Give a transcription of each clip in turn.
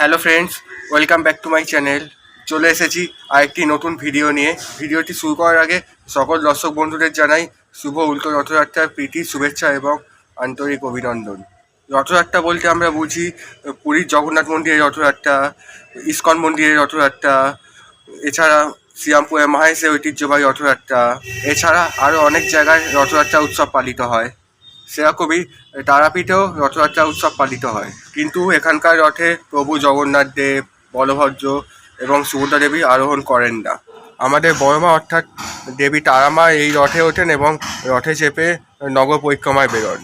Hello friends, welcome back to my channel. চলে এসেছি আরেকটি নতুন ভিডিও নিয়ে। ভিডিওটি শুরু করার আগে সকল দর্শক বন্ধুদের জানাই শুভ উল্টো রথযাত্রার প্রীতি, শুভেচ্ছা এবং আন্তরিক অভিনন্দন। রথযাত্রা বলতে আমরা বুঝি পুরীর জগন্নাথ মন্দিরের রথযাত্রা, ইস্কন মন্দিরের রথযাত্রা, এছাড়া শ্রীরামপুরের মাহেশের ঐতিহ্যবাহী রথযাত্রা, এছাড়া আরও অনেক জায়গায় রথযাত্রা উৎসব পালিত হয়। সেরকমই তারাপীঠেও রথযাত্রা উৎসব পালিত হয়। কিন্তু এখানকার রথে প্রভু জগন্নাথ দেব, বলভদ্র এবং সুভদ্রা দেবী আরোহণ করেন না। আমাদের বড়মা অর্থাৎ দেবী তারামা এই রথে ওঠেন এবং রথে চেপে নগর পরিক্রমায় বেরোন।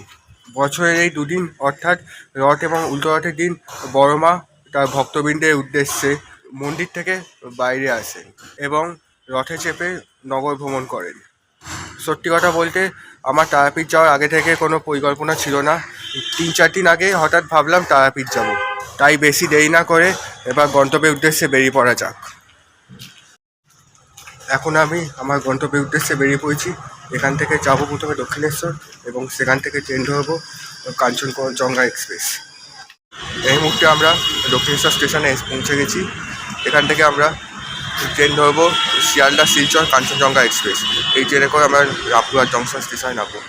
বছরের এই দুদিন অর্থাৎ রথ এবং উল্টো রথের দিন বড়মা তার ভক্তবৃন্দের উদ্দেশ্যে মন্দির থেকে বাইরে আসেন এবং রথে চেপে নগর ভ্রমণ করেন। সত্যি কথা বলতে আমার তারাপীঠ যাওয়ার আগে থেকে কোনো পরিকল্পনা ছিল না। তিন, চার দিন আগে হঠাৎ ভাবলাম তারাপীঠ যাব। তাই বেশি দেরি না করে এবার গন্তব্যের উদ্দেশ্যে বেরিয়ে পড়া যাক। এখন আমি আমার গন্তব্যের উদ্দেশ্যে বেরিয়ে পড়েছি। এখান থেকে যাব প্রথমে দক্ষিণেশ্বর এবং সেখান থেকে ট্রেন ধরবো কাঞ্চনজঙ্ঘা এক্সপ্রেস। এই মুহূর্তে আমরা দক্ষিণেশ্বর স্টেশনে পৌঁছে গেছি। এখান থেকে আমরা ট্রেন ধরবো শিয়ালদা শিলচর কাঞ্চনজঙ্ঘা এক্সপ্রেস। এই ট্রেনে করে আমরা রাপুরা জংশন স্টেশনে নামবো।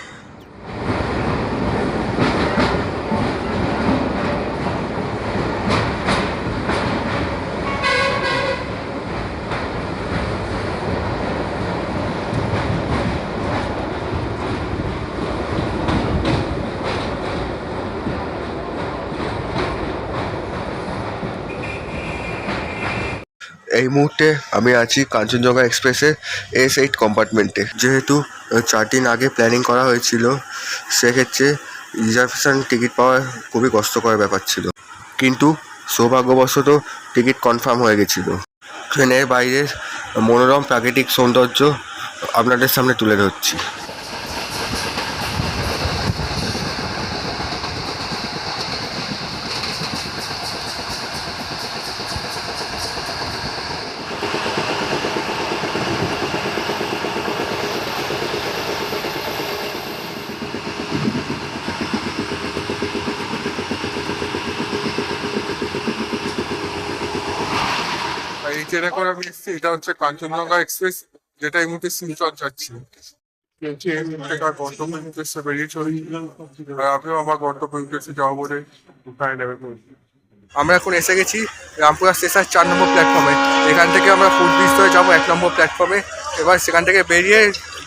এই মুহূর্তে আমি আছি কাঞ্চনজঙ্ঘা এক্সপ্রেসের এস এইট কম্পার্টমেন্টে। যেহেতু চার দিন আগে প্ল্যানিং করা হয়েছিল, সেক্ষেত্রে রিজার্ভেশন টিকিট পাওয়া খুবই কষ্টকর ব্যাপার ছিল। কিন্তু সৌভাগ্যবশত টিকিট কনফার্ম হয়ে গেছিল। ট্রেনের বাইরের মনোরম প্রাকৃতিক সৌন্দর্য আপনাদের সামনে তুলে ধরছি। এই ট্রেনে করে আমি এসেছি, এটা হচ্ছে কাঞ্চনজঙ্ঘা এক্সপ্রেস, যেটা এই মুহূর্তে শিলচর যাচ্ছে বেরিয়ে আর আমিও আমার গন্তব্যের উদ্দেশ্যে যাব বলে আমরা এখন এসে গেছি রামপুরা স্টেশন চার নম্বর প্ল্যাটফর্মে। এখান থেকে আমরা ফুট ব্রিজ ধরে যাব এক নম্বর প্ল্যাটফর্মে। এবার সেখান থেকে বেরিয়ে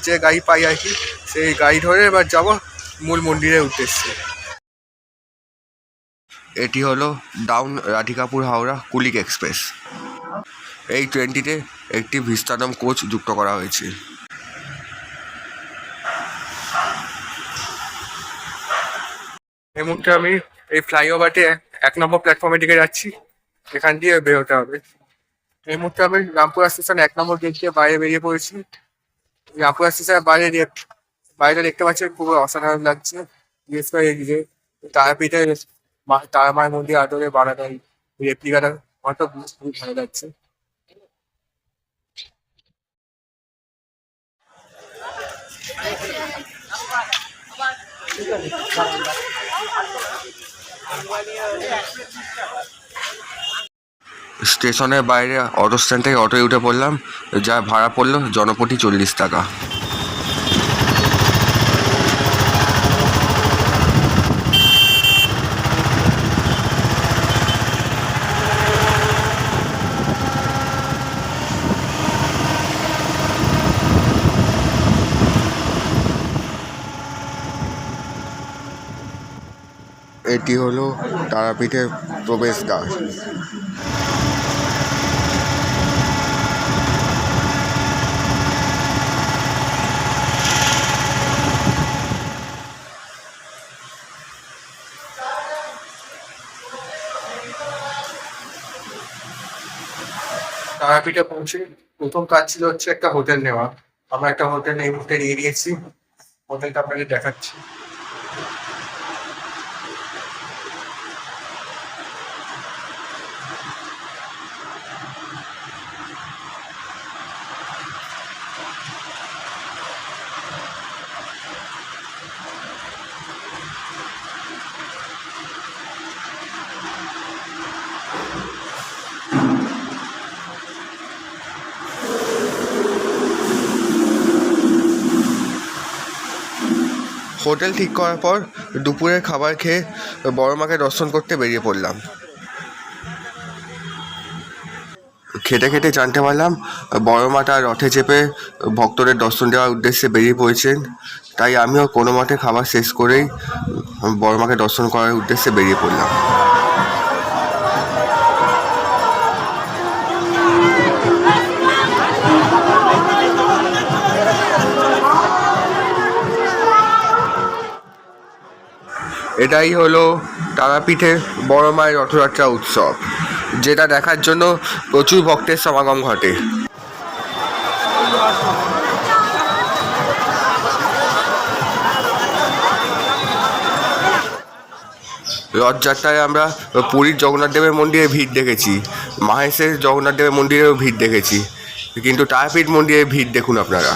যে গাড়ি পাই আর কি, সেই গাড়ি ধরে এবার যাব মূল মন্দিরের উদ্দেশ্যে। এটি হলো ডাউন রাধিকাপুর হাওড়া কুলিক এক্সপ্রেস। এই ট্রেনটিতে একটি ভিস্তাডম কোচ যুক্ত করা হয়েছে। এই মুহূর্তে আমি এই ফ্লাইওভারটি এক নম্বর প্ল্যাটফর্মের দিকে যাচ্ছি। এখান দিয়ে বেরোতে হবে। এই মুহূর্তে আমি রামপুরা স্টেশন এক নম্বর গেট দিয়ে বাইরে বেরিয়ে পড়েছি। রামপুরা স্টেশনের বাইরে বাইরে দেখতে পাচ্ছি খুবই অসাধারণ লাগছে। বিশেষ করে এই যে তারাপীঠে মা- তারা মায়ের মন্দির আদরে বানানো রেপ্লিকাটা আমার তো খুবই ভালো লাগছে। স্টেশনের বাইরে অটো স্ট্যান্ড থেকে অটোয় উঠে পড়লাম যা ভাড়া পড়ল জনপ্রতি চল্লিশ টাকা। এটি হলো তারাপীঠের প্রবেশদ্বার। তারাপীঠে পৌঁছে প্রথম কাজ ছিল হচ্ছে একটা হোটেল নেওয়া। আমরা একটা হোটেল, এই মুহূর্তে নিয়ে নিয়েছি হোটেলটা আপনাকে দেখাচ্ছি। হোটেল ঠিক করার পর দুপুরের খাবার খেয়ে বড় মাকে দর্শন করতে বেরিয়ে পড়লাম। খেটে খেটে জানতে পারলাম, বড় মা তার রথে চেপে ভক্তদের দর্শন দেওয়ার উদ্দেশ্যে বেরিয়ে পড়েছেন। তাই আমিও কোনো মতে খাবার শেষ করেই বড় মাকে দর্শন করার উদ্দেশ্যে বেরিয়ে পড়লাম। এটাই হলো তারাপীঠের বড় মায়ের রথযাত্রা উৎসব, যেটা দেখার জন্য প্রচুর ভক্তের সমাগম ঘটে। রথযাত্রায় আমরা পুরীর জগন্নাথ দেবের মন্দিরে ভিড় দেখেছি, মাহেশের জগন্নাথ দেবের মন্দিরেও ভিড় দেখেছি, কিন্তু তারাপীঠ মন্দিরে ভিড় দেখুন আপনারা।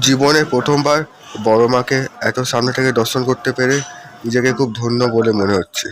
জীবনে প্রথমবার বড় মাকে এত সামনে থেকে দর্শন করতে পেরে নিজেকে খুব ধন্য বলে মনে হচ্ছে।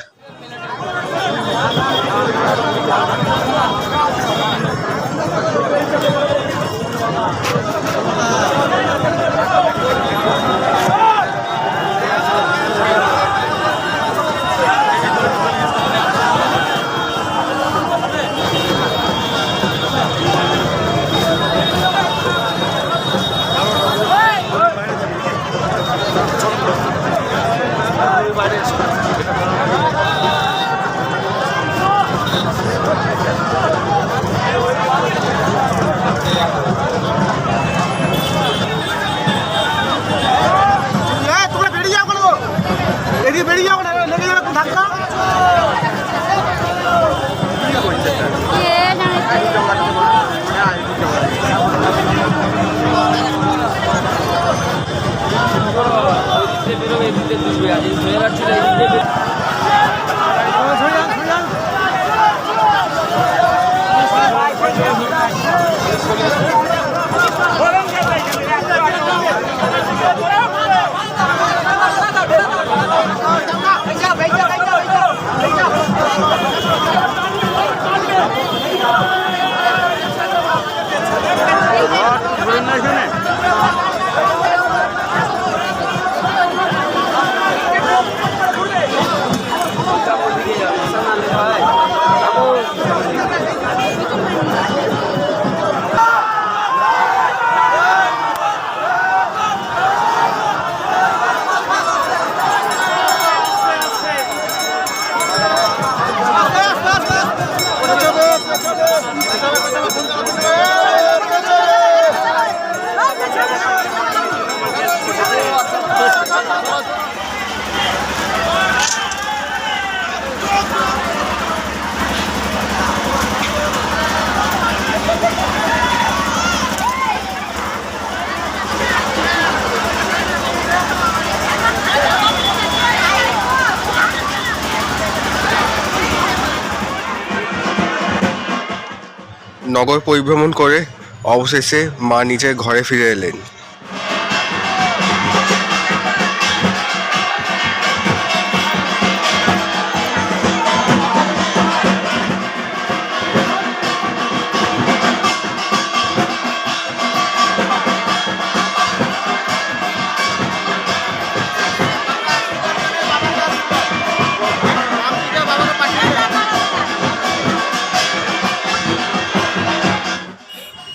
নগর পরিভ্রমণ করে অবশেষে মা নিজের ঘরে ফিরে এলেন।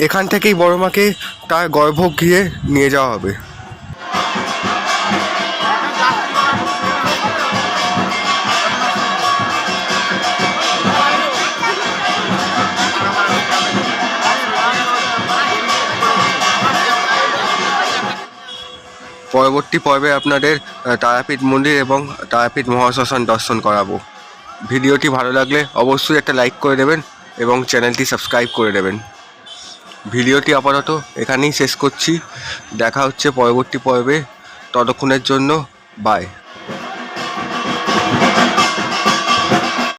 এখান থেকেই বড় মাকে তার গর্ভগৃহে নিয়ে যাওয়া হবে। পরবর্তী পর্বে আপনাদের তারাপীঠ মন্দির এবং তারাপীঠ মহাশ্মশান দর্শন করাবো। ভিডিওটি ভালো লাগলে অবশ্যই একটা লাইক করে দেবেন এবং চ্যানেলটি সাবস্ক্রাইব করে দেবেন। ভিডিওটি আপাতত এখানেই শেষ করছি। দেখা হচ্ছে পরবর্তী পর্বে। ততক্ষণের জন্য বাই